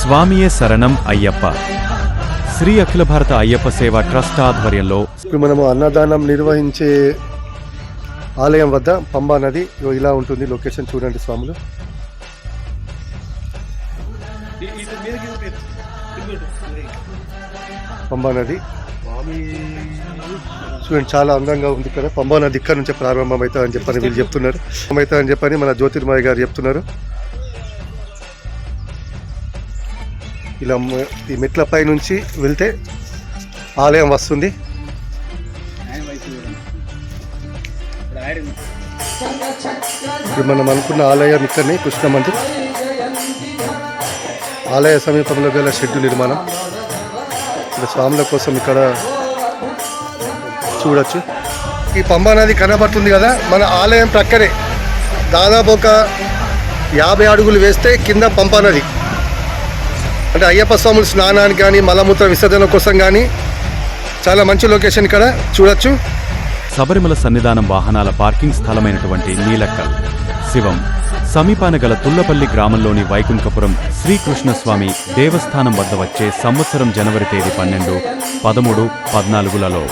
స్వామియే శరణం అయ్యప్ప. శ్రీ అఖిల భారత అయ్యప్ప సేవ ట్రస్ట్ ఆధ్వర్యంలో ఇప్పుడు మనము అన్నదానం నిర్వహించే ఆలయం వద్ద పంబా నది ఇలా ఉంటుంది. లొకేషన్ చూడండి స్వాములు. పంబా నది. చూడండి చాలా అందంగా ఉంది ఇక్కడ. పంబా నది ఇక్కడ నుంచే ప్రారంభం అవుతుందని చెప్పని వీళ్ళు చెప్తున్నారు. అవుతుందని చెప్పని మన జ్యోతిర్మయ్య గారు చెప్తున్నారు. ఇలా ఈ మెట్లపై నుంచి వెళ్తే ఆలయం వస్తుంది. ఇప్పుడు మనం అనుకున్న ఆలయం ఇక్కడనే కృష్ణ మందిర్. ఆలయ సమీపంలో గల షెడ్డు నిర్మాణం. ఇక్కడ స్వాముల కోసం ఇక్కడ చూడొచ్చు. ఈ పంబా నది కనబడుతుంది కదా మన ఆలయం ప్రక్కనే. దాదాపు ఒక యాభై అడుగులు వేస్తే కింద పంపా నది. అంటే అయ్యప్ప స్వాముల స్నానానికి కానీ మలమూత్ర విసర్జన కోసం కానీ చాలా మంచి లొకేషన్ ఇక్కడ. చూడొచ్చు. శబరిమల సన్నిధానం వాహనాల పార్కింగ్ స్థలమైనటువంటి నీలక్కల్ శివం సమీపాన గల తుల్లపల్లి గ్రామంలోని వైకుంఠపురం శ్రీకృష్ణస్వామి దేవస్థానం వద్ద వచ్చే సంవత్సరం జనవరి తేదీ పన్నెండు పదమూడు పద్నాలుగులలో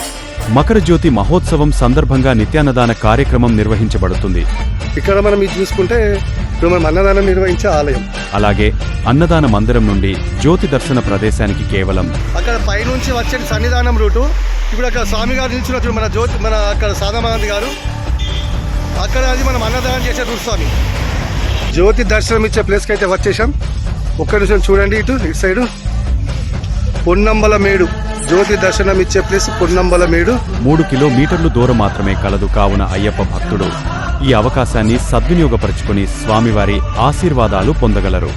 మకర జ్యోతి మహోత్సవం సందర్భంగా నిత్యాన్నదాన కార్యక్రమం నిర్వహించబడుతుంది. ఇక్కడ మనం ఇది చూసుకుంటే ఇప్పుడు మనం అన్నదానం నిర్వహించే ఆలయం. అలాగే అన్నదాన మందిరం నుండి జ్యోతి దర్శన ప్రదేశానికి కేవలం అక్కడ పైనుంచి వచ్చే సన్నిధానం రూటు. ఇప్పుడు అక్కడ స్వామి గారు నిల్చున్నట్టు మన జ్యోతి మన అక్కడ సాదామానంద్ గారు. అక్కడ అది మనం అన్నదానం చేసే స్వామి. జ్యోతి దర్శనం ఇచ్చే ప్లేస్కి అయితే వచ్చేసాం. ఒక్క నిమిషం చూడండి ఇటు ఇటు సైడు. పొన్నంబల మేడు. జ్యోతి దర్శనం ఇచ్చే ప్లేస్ పొన్నంబల మేడు. మూడు కిలోమీటర్లు దూరం మాత్రమే కలదు కావున అయ్యప్ప భక్తుడు. ఈ అవకాశాన్ని సద్వినియోగపరుచుకుని స్వామివారి ఆశీర్వాదాలు పొందగలరు.